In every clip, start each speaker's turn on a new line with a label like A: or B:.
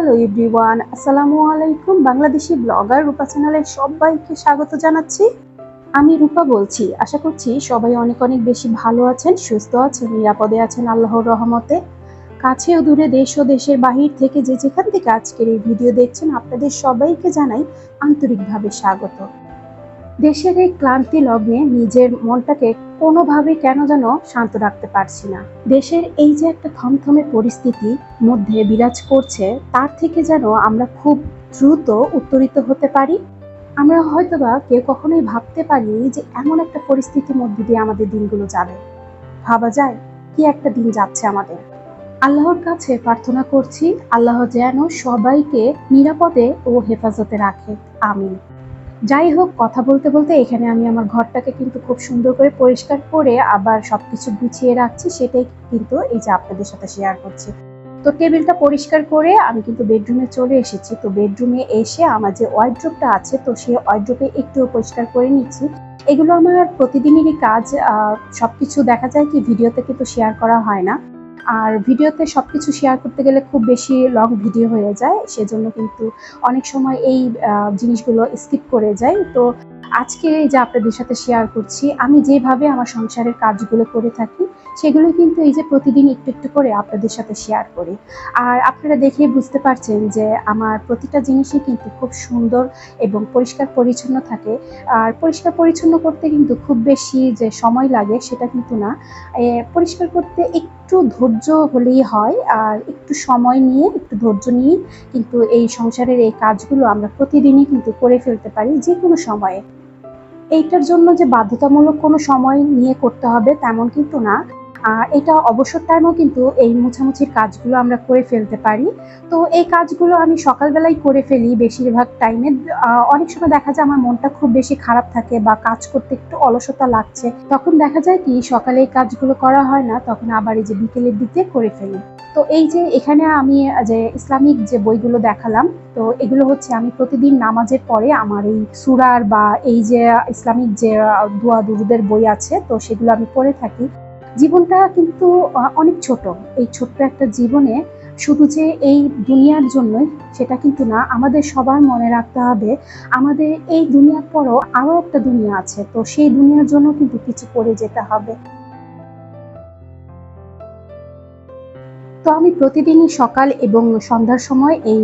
A: Hello everyone আসসালামু আলাইকুম Bangladeshi blogger রূপা চ্যানেলে সবাইকে স্বাগত জানাচ্ছি। আমি রূপা বলছি। আশা করছি সবাই অনেক অনেক বেশি ভালো আছেন, সুস্থ আছেন, নিরাপদে আছেন আল্লাহর রহমতে। কাছে ও দূরে দেশ ও দেশের বাহির থেকে যে যেখান থেকে আজকের এই ভিডিও দেখছেন, আপনাদের সবাইকে জানাই আন্তরিকভাবে স্বাগত। দেশের এই ক্লান্তি লগ্নে নিজের মনটাকে কোনোভাবে কেন যেন শান্ত রাখতে পারছি না। দেশের এই যে একটা থমথমে পরিস্থিতি মধ্যে বিরাজ করছে, তার থেকে যেন আমরা খুব দ্রুত উত্তরিত হতে পারি। আমরা হয়তোবা কেউ কখনোই ভাবতে পারি যে এমন একটা পরিস্থিতির মধ্যে দিয়ে আমাদের দিনগুলো যাবে। ভাবা যায় কি একটা দিন যাচ্ছে আমাদের। আল্লাহর কাছে প্রার্থনা করছি, আল্লাহ যেন সবাইকে নিরাপদে ও হেফাজতে রাখে। আমিন। যাই হোক কথা বলতে বলতে এখানে আমি আমার ঘরটাকে কিন্তু খুব সুন্দর করে পরিষ্কার করে আবার সবকিছু গুছিয়ে রাখছি সেটাই কিন্তু এই যে আপনাদের সাথে শেয়ার করছি। তো টেবিলটা পরিষ্কার করে আমি কিন্তু বেডরুমে চলে এসেছি। তো বেডরুমে এসে আমার যে ওয়াইড্রোপটা আছে তো সেই ওয়াইড্রোপে একটু পরিষ্কার করে নিচ্ছি। এগুলো আমার প্রতিদিনেরই কাজ আহ, সবকিছু দেখা যায় কি ভিডিওতে কিন্তু শেয়ার করা হয় না। আর ভিডিওতে সব কিছু শেয়ার করতে গেলে খুব বেশি লং ভিডিও হয়ে যায়, সেজন্য কিন্তু অনেক সময় এই জিনিসগুলো স্কিপ করে যায় তো আজকে যে আপনাদের সাথে শেয়ার করছি, আমি যেভাবে আমার সংসারের কাজগুলো করে থাকি সেগুলো কিন্তু এই যে প্রতিদিন একটু একটু করে আপনাদের সাথে শেয়ার করি। আর আপনারা দেখেই বুঝতে পারছেন যে আমার প্রতিটা জিনিসই কিন্তু খুব সুন্দর এবং পরিষ্কার পরিচ্ছন্ন থাকে। আর পরিষ্কার পরিচ্ছন্ন করতে কিন্তু খুব বেশি যে সময় লাগে সেটা কিন্তু না। পরিষ্কার করতে একটু ধৈর্য হলেই হয়, আর একটু সময় নিয়ে, একটু ধৈর্য নিয়ে কিন্তু এই সংসারের এই কাজগুলো আমরা প্রতিদিনই কিন্তু করে ফেলতে পারি যে কোনো সময়ে। এইটার জন্য যে বাধ্যতামূলক কোনো সময় নিয়ে করতে হবে তেমন কিন্তু না। এটা অবসর টাইমেও কিন্তু এই মুছামুছির কাজগুলো আমরা করে ফেলতে পারি। তো এই কাজগুলো আমি সকালবেলাই করে ফেলি বেশিরভাগ টাইমে অনেক সময় দেখা যায় আমার মনটা খুব বেশি খারাপ থাকে বা কাজ করতে একটু অলসতা লাগছে। তখন দেখা যায় কি, সকালে এই কাজগুলো করা হয় না, তখন আবার এই যে বিকেলের দিকে করে ফেলি। তো এই যে এখানে আমি যে ইসলামিক যে বইগুলো দেখালাম, তো এগুলো হচ্ছে আমি প্রতিদিন নামাজের পরে আমার এই সুরার বা এই যে ইসলামিক যে দোয়া দুরুদের বই আছে, তো সেগুলো আমি পড়ে থাকি। জীবনটা কিন্তু অনেক ছোট। এই ছোট্ট একটা জীবনে শুধু যে এই দুনিয়ার জন্যই সেটা কিন্তু না, আমাদের সবার মনে রাখতে হবে, আমাদের এই দুনিয়ার পরও আরও একটা দুনিয়া আছে, তো সেই দুনিয়ার জন্য কিন্তু কিছু করে যেতে হবে। তো আমি প্রতিদিনই সকাল এবং সন্ধ্যার সময় এই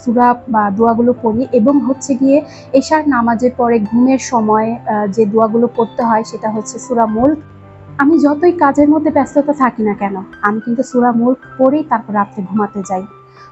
A: সূরা বা দোয়াগুলো পড়ি এবং হচ্ছে গিয়ে এশার নামাজের পরে ঘুমের সময় যে দোয়াগুলো পড়তে হয় সেটা হচ্ছে সুরা মুল্ক আমি যতই কাজের মধ্যে ব্যস্ততা থাকি না কেন, আমি কিন্তু সুরা মুল্ক পড়েই তারপর রাত্রে ঘুমাতে যাই।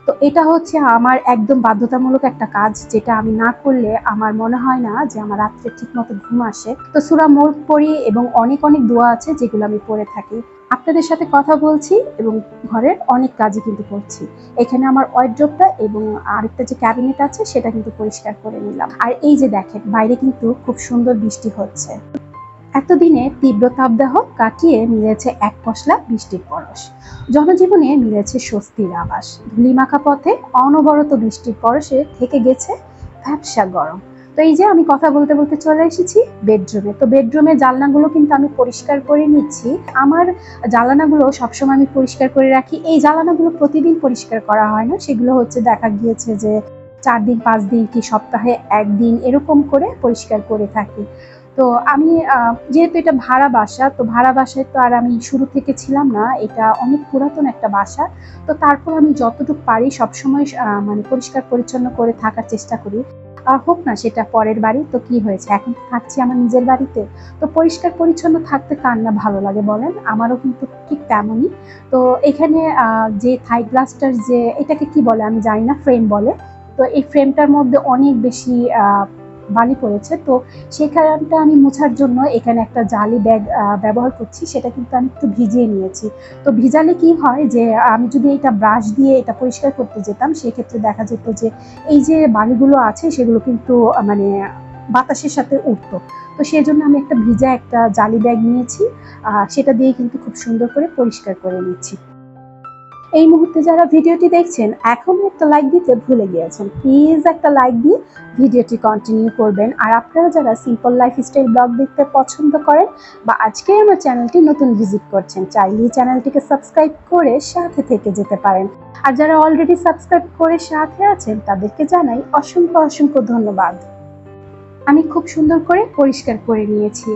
A: তো এটা হচ্ছে আমার একদম বাধ্যতামূলক একটা কাজ, যেটা আমি না করলে আমার মনে হয় না যে আমার রাত্রে ঠিকমতো ঘুম আসে। তো সুরা মুল্ক পড়ি এবং অনেক অনেক দোয়া আছে যেগুলো আমি পড়ে থাকি। আপনাদের সাথে কথা বলছি এবং ঘরের অনেক কাজই কিন্তু করছি। এখানে আমার ওয়ার্ড্রোপটা এবং আরেকটা যে ক্যাবিনেট আছে সেটা কিন্তু পরিষ্কার করে নিলাম। আর এই যে দেখেন, বাইরে কিন্তু খুব সুন্দর বৃষ্টি হচ্ছে। এতদিনে তীব্র তাপদাহ কাটিয়ে মিলেছে এক পশলা বৃষ্টির পরশ। জনজীবনে মিলেছে স্বস্তির আবাস ধুলিমাখা পথে অনবরত বৃষ্টির পরশে থেকে গেছে ভ্যাবসা গরম। তো এই যে আমি কথা বলতে বলতে চলে এসেছি বেডরুমে। তো বেডরুমের জানলাগুলো কিন্তু আমি পরিষ্কার করে নিচ্ছি। আমার জ্বালানাগুলো সবসময় আমি পরিষ্কার করে রাখি। এই জ্বালানাগুলো প্রতিদিন পরিষ্কার করা হয় না। সেগুলো হচ্ছে দেখা গিয়েছে যে চার দিন, পাঁচ দিন কি সপ্তাহে একদিন এরকম করে পরিষ্কার করে থাকি। তো আমি যেহেতু এটা ভাড়া বাসা, তো ভাড়া বাসায় তো আর আমি শুরু থেকে ছিলাম না, এটা অনেক পুরাতন একটা বাসা। তো তারপর আমি যতটুকু পারি সবসময় মানে পরিষ্কার পরিচ্ছন্ন করে থাকার চেষ্টা করি। আর হোক না, সেটা পরের বাড়ি, তো কি হয়েছে? এখন থাকছি আমার নিজের বাড়িতে। তো পরিষ্কার পরিচ্ছন্ন থাকতে কার না ভালো লাগে বলেন? আমারও কিন্তু ঠিক তেমনই। তো এখানে যে থাই গ্লাসটার যে, এটাকে কি বলে? আমি জানি না, ফ্রেম বলে। তো এই ফ্রেমটার মধ্যে অনেক বেশি বালি পড়েছে। তো সেখানটা আমি মোছার জন্য এখানে একটা জালি ব্যাগ ব্যবহার করছি। সেটা কিন্তু আমি একটু ভিজিয়ে নিয়েছি। তো ভিজালে কি হয় যে, আমি যদি এটা ব্রাশ দিয়ে এটা পরিষ্কার করতে যেতাম, সেক্ষেত্রে দেখা যেত যে, এই যে বালিগুলো আছে, সেগুলো কিন্তু মানে বাতাসের সাথে উঠতো তো সেই জন্য আমি একটা ভিজা একটা জালি ব্যাগ নিয়েছি। সেটা দিয়ে কিন্তু খুব সুন্দর করে পরিষ্কার করে নিচ্ছি। এই মুহূর্তে যারা ভিডিওটি দেখছেন এখনও একটা লাইক দিতে ভুলে গিয়েছেন। প্লিজ একটা লাইক দিয়ে ভিডিওটি কন্টিনিউ করবেন। আর আপনারা যারা সিম্পল লাইফস্টাইল ব্লগ দেখতে পছন্দ করেন বা আজকে আমার চ্যানেলটি নতুন ভিজিট করছেন, চাইলেই চ্যানেলটিকে সাবস্ক্রাইব করে সাথে থেকে যেতে পারেন। আর যারা অলরেডি সাবস্ক্রাইব করে সাথে আছেন, তাদেরকে জানাই অসংখ্য অসংখ্য ধন্যবাদ। আমি খুব সুন্দর করে পরিষ্কার করে নিয়েছি।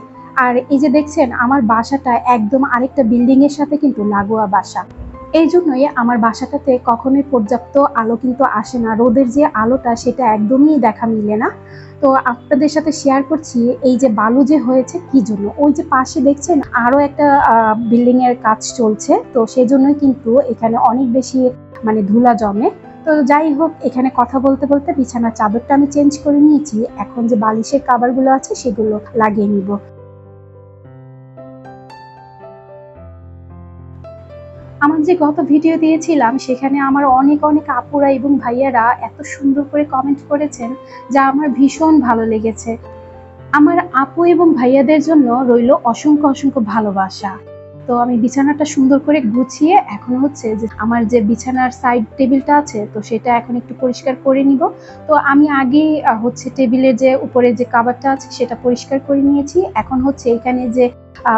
A: আর এই যে দেখছেন, আমার বাসাটা একদম আরেকটা বিল্ডিং এর সাথে কিন্তু লাগোয়া বাসা। এই জন্যই আমার বাসাটাতে কখনোই পর্যাপ্ত আলো কিন্তু আসে না। রোদের যে আলোটা সেটা একদমই দেখা মিলে না। তো আপনাদের সাথে শেয়ার করছি এই যে বালু যে হয়েছে কি জন্য? ওই যে পাশে দেখছেন আরও একটা বিল্ডিং এর কাজ চলছে। তো সেই জন্যই কিন্তু এখানে অনেক বেশি মানে ধুলা জমে। তো যাই হোক, এখানে কথা বলতে বলতে বিছানার চাদরটা আমি চেঞ্জ করে নিয়েছি। এখন যে বালিশের কাবারগুলো আছে সেগুলো লাগিয়ে নিব। আমার যে গত ভিডিও দিয়েছিলাম, সেখানে আমার অনেক অনেক আপুরা এবং ভাইয়ারা এত সুন্দর করে কমেন্ট করেছেন যা আমার ভীষণ ভালো লেগেছে। আমার আপু এবং ভাইয়াদের জন্য রইল অসংখ্য অসংখ্য ভালোবাসা। তো আমি বিছানাটা সুন্দর করে গুছিয়ে এখন হচ্ছে যে আমার যে বিছানার সাইড টেবিলটা আছে, তো সেটা এখন একটু পরিষ্কার করে নিব। তো আমি আগে হচ্ছে টেবিলের যে উপরে যে কাবারটা আছে, সেটা পরিষ্কার করে নিয়েছি। এখন হচ্ছে এখানে যে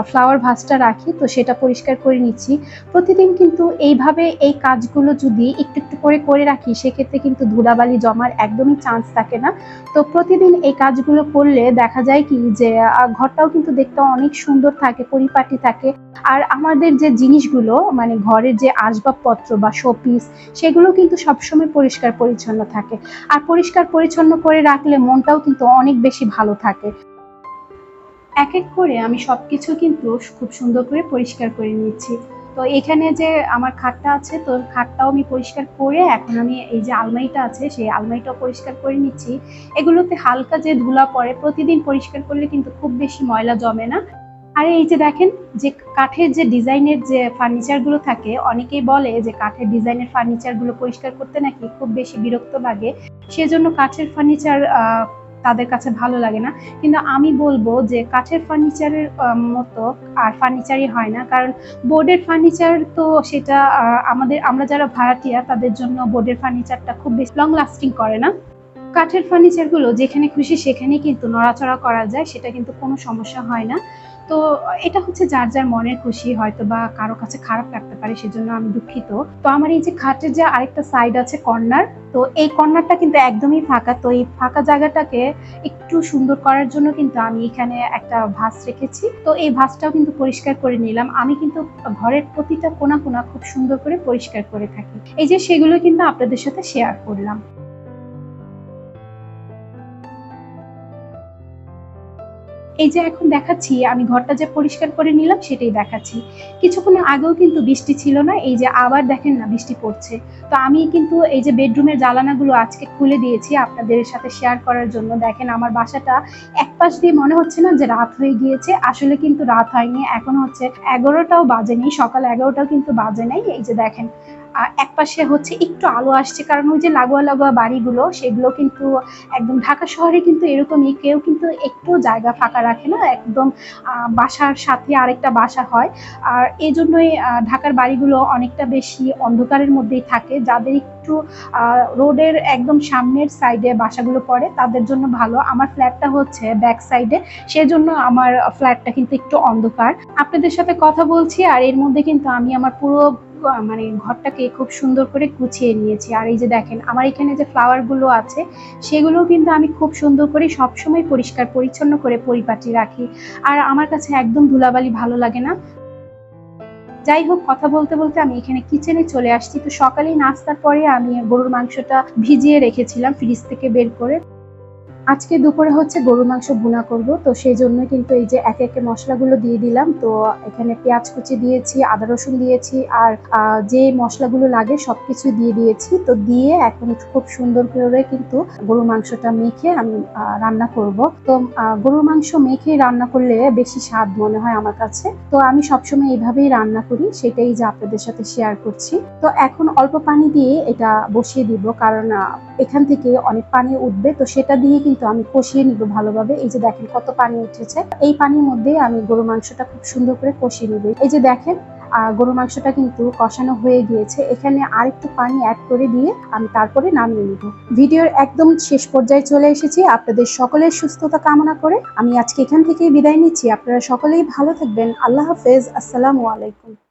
A: ফ্লাওয়ার ভাসটা রাখি, তো সেটা পরিষ্কার করে নিচ্ছি। প্রতিদিন কিন্তু এইভাবে এই কাজগুলো যদি একটু একটু করে করে রাখি, সেক্ষেত্রে কিন্তু ধুলাবালি জমার একদমই চান্স থাকে না। তো প্রতিদিন এই কাজগুলো করলে দেখা যায় কি যে ঘরটাও কিন্তু দেখতে অনেক সুন্দর থাকে, পরিপাটি থাকে। আর আমাদের যে জিনিসগুলো মানে ঘরের যে আসবাবপত্র বা শোপিস সেগুলো কিন্তু সবসময় পরিষ্কার পরিচ্ছন্ন থাকে। আর পরিষ্কার পরিচ্ছন্ন করে রাখলে মনটাও কিন্তু অনেক বেশি ভালো থাকে। এক এক করে আমি সবকিছু কিন্তু খুব সুন্দর করে পরিষ্কার করে নিচ্ছি তো এখানে যে আমার খাটটা আছে, তো খাটটাও আমি পরিষ্কার করে এখন আমি এই যে আলমারিটা আছে, সেই আলমারিটাও পরিষ্কার করে নিচ্ছি। এগুলোতে হালকা যে ধুলা পড়ে, প্রতিদিন পরিষ্কার করলে কিন্তু খুব বেশি ময়লা জমে না। আর এই যে দেখেন, যে কাঠের যে ডিজাইনের যে ফার্নিচারগুলো থাকে, অনেকেই বলে যে কাঠের ডিজাইনের ফার্নিচারগুলো পরিষ্কার করতে নাকি খুব বেশি বিরক্ত লাগে। সেজন্য কাঠের ফার্নিচার তাদের কাছে ভালো লাগে না। কিন্তু আমি বলব যে কাঠের ফার্নিচারের মতো আর ফার্নিচারই হয় না। কারণ বোর্ডের ফার্নিচার তো সেটা আমাদের, আমরা যারা ভাড়াটিয়া, তাদের জন্য বোর্ডের ফার্নিচারটা খুব বেশি লং লাস্টিং করে না। কাঠের ফার্নিচারগুলো যেখানে খুশি সেখানেই কিন্তু নড়াচড়া করা যায়, সেটা কিন্তু কোনো সমস্যা হয় না। তো এটা হচ্ছে যার যার মনের খুশি হয়তো বা কারও কাছে খারাপ লাগতে পারে, সেজন্য আমি দুঃখিত। তো আমার এই যে খাটের যে আরেকটা সাইড আছে কর্নার তো এই কর্নারটা কিন্তু একদমই ফাঁকা। তো এই ফাঁকা জায়গাটাকে একটু সুন্দর করার জন্য কিন্তু আমি এখানে একটা ভাস রেখেছি। তো এই ভাসটাও কিন্তু পরিষ্কার করে নিলাম। আমি কিন্তু ঘরের প্রতিটা কোনা কোনা খুব সুন্দর করে পরিষ্কার করে থাকি। এই যে সেগুলো কিন্তু আপনাদের সাথে শেয়ার করলাম। এই যে এখন দেখাচ্ছি, আমি ঘরটা যে পরিষ্কার করে নিলাম সেটাই দেখাচ্ছি। কিছুক্ষণ আগেও কিন্তু বৃষ্টি ছিল না, এই যে আবার দেখেন না বৃষ্টি পড়ছে। তো আমি কিন্তু এই যে বেডরুমের জ্বালানাগুলো আজকে খুলে দিয়েছি আপনাদের সাথে শেয়ার করার জন্য। দেখেন আমার বাসাটা এক পাশ দিয়ে মনে হচ্ছে না যে রাত হয়ে গিয়েছে, আসলে কিন্তু রাত হয়নি, এখন হচ্ছে এগারোটাও বাজেনি সকাল এগারোটাও কিন্তু বাজে নেই। এই যে দেখেন এক পাশে হচ্ছে একটু আলো আসছে, কারণ ওই যে লাগোয়া লাগোয়া বাড়িগুলো, সেগুলো কিন্তু একদম ঢাকা শহরে কিন্তু এরকমই, কেউ কিন্তু একটু জায়গা ফাঁকা রাখে না, একদম বাসার সাথে আরেকটা বাসা হয়। আর এই জন্যই ঢাকার বাড়িগুলো অনেকটা বেশি অন্ধকারের মধ্যেই থাকে, যাদের একটু রোডের একদম সামনের সাইডে বাসাগুলো পড়ে, তাদের জন্য ভালো। আমার ফ্ল্যাটটা হচ্ছে ব্যাক সাইডে সেজন্য আমার ফ্ল্যাটটা কিন্তু একটু অন্ধকার। আপনাদের সাথে কথা বলছি, আর এর মধ্যে কিন্তু আমি আমার পুরো মানে ঘরটাকে খুব সুন্দর করে গুছিয়ে নিয়েছি। আর এই যে দেখেন, আমার এখানে যে ফ্লাওয়ারগুলো আছে সেগুলো কিন্তু আমি খুব সুন্দর করে সবসময় পরিষ্কার, পরিচ্ছন্ন করে পরিপাটি রাখি। আর আমার কাছে একদম ধুলাবালি ভালো লাগে না। যাই হোক, কথা বলতে বলতে আমি এখানে কিচেনে চলে আসছি। তো সকালেই নাস্তার পরে আমি গরুর মাংসটা ভিজিয়ে রেখেছিলাম ফ্রিজ থেকে বের করে। আজকে দুপুরে হচ্ছে গরুর মাংস ভুনা করব, তো সেই জন্য কিন্তু এই যে একে একে মশলাগুলো দিয়ে দিলাম, তো এখানে পেঁয়াজ কুচি দিয়েছি, আদা রসুন দিয়েছি, আর যে মশলাগুলো লাগে সবকিছু দিয়ে দিয়েছি, তো দিয়ে এখন খুব সুন্দর করে কিন্তু গরুর মাংসটা মেখে আমি রান্না করব। তো গরুর মাংস মেখে রান্না করলে বেশি স্বাদ মনে হয় আমার কাছে, তো আমি সবসময় এইভাবেই রান্না করি, সেটাই যে আপনাদের সাথে শেয়ার করছি। তো এখন অল্প পানি দিয়ে এটা বসিয়ে দিব, কারণ এখান থেকে অনেক পানি উঠবে, তো সেটা দিয়ে কিন্তু আমি কষিয়ে নিব ভালোভাবে। এই যে দেখেন কত পানি উঠেছে। এই পানির মধ্যে আমি গরু মাংসটা খুব সুন্দর করে কষিয়ে নিব। এই যে দেখেন গরু মাংসটা কিন্তু কষানো হয়ে গিয়েছে। এখানে আরেকটু পানি অ্যাড করে দিয়ে আমি তারপরে নামিয়ে নিব। ভিডিওর একদম শেষ পর্যায়ে চলে এসেছি। আপনাদের সকলের সুস্থতা কামনা করে আমি আজকে এখান থেকে বিদায় নিচ্ছি। আপনারা সকলেই ভালো থাকবেন। আল্লাহ হাফেজ। আসসালামু আলাইকুম।